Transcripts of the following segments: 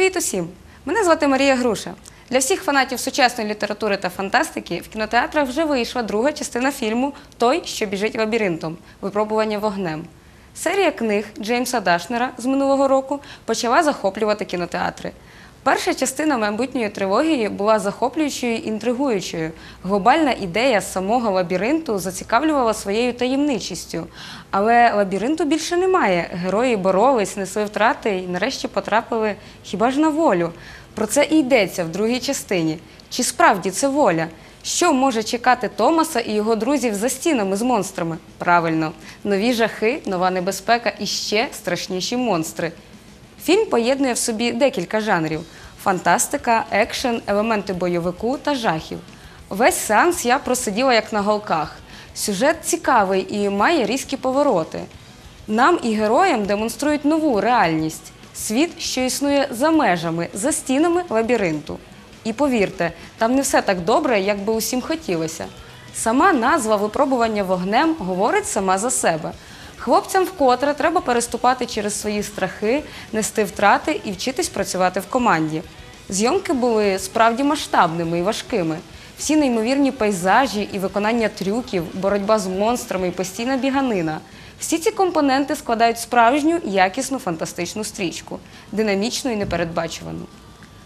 Привіт усім! Мене звати Марія Груша. Для всіх фанатів сучасної літератури та фантастики в кінотеатрах вже вийшла друга частина фільму Той, що біжить лабіринтом випробування вогнем. Серія книг Джеймса Дашнера з минулого року почала захоплювати кінотеатри. Перша частина майбутньої трилогії була захоплюючою і інтригуючою. Глобальна ідея самого лабіринту зацікавлювала своєю таємничістю. Але лабіринту більше немає. Герої боролись, несли втрати і нарешті потрапили хіба ж на волю. Про це і йдеться в другій частині. Чи справді це воля? Що може чекати Томаса і його друзів за стінами з монстрами? Правильно, нові жахи, нова небезпека і ще страшніші монстри. Фільм поєднує в собі декілька жанрів: фантастика, екшен, елементи бойовику та жахів. Весь сеанс я просиділа як на голках. Сюжет цікавий і має різкі повороти. Нам і героям демонструють нову реальність світ, що існує за межами, за стінами лабіринту. І повірте, там не все так добре, як би усім хотілося. Сама назва випробування вогнем говорить сама за себе. Хлопцям вкотре треба переступати через свої страхи, нести втрати і вчитись працювати в команді. Зйомки були справді масштабними і важкими. Всі неймовірні пейзажі і виконання трюків, боротьба з монстрами і постійна біганина. Всі ці компоненти складають справжню якісну фантастичну стрічку, динамічну і непередбачувану.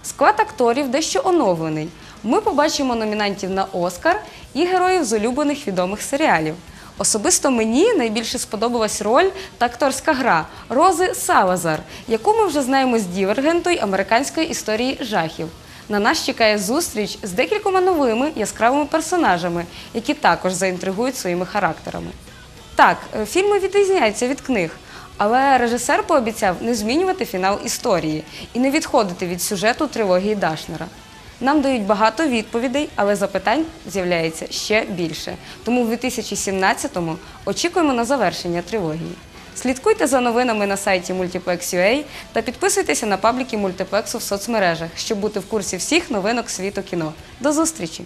Склад акторів дещо оновлений. Ми побачимо номінантів на Оскар і героїв з улюблених відомих серіалів. Особисто мені найбільше сподобалась роль та акторська гра Рози Салазар, яку ми вже знаємо з Дівергенту й американської історії жахів. На нас чекає зустріч з декількома новими яскравими персонажами, які також заінтригують своїми характерами. Так, е, фільми відрізняються від книг, але режисер пообіцяв не змінювати фінал історії і не відходити від сюжету трилогії Дашнера. Нам дають багато відповідей, але запитань з'являється ще більше. Тому в 2017-му очікуємо на завершення трилогії. Слідкуйте за новинами на сайті Multiplex.ua та підписуйтеся на пабліки мультиплексу в соцмережах, щоб бути в курсі всіх новинок світу кіно. До зустрічі!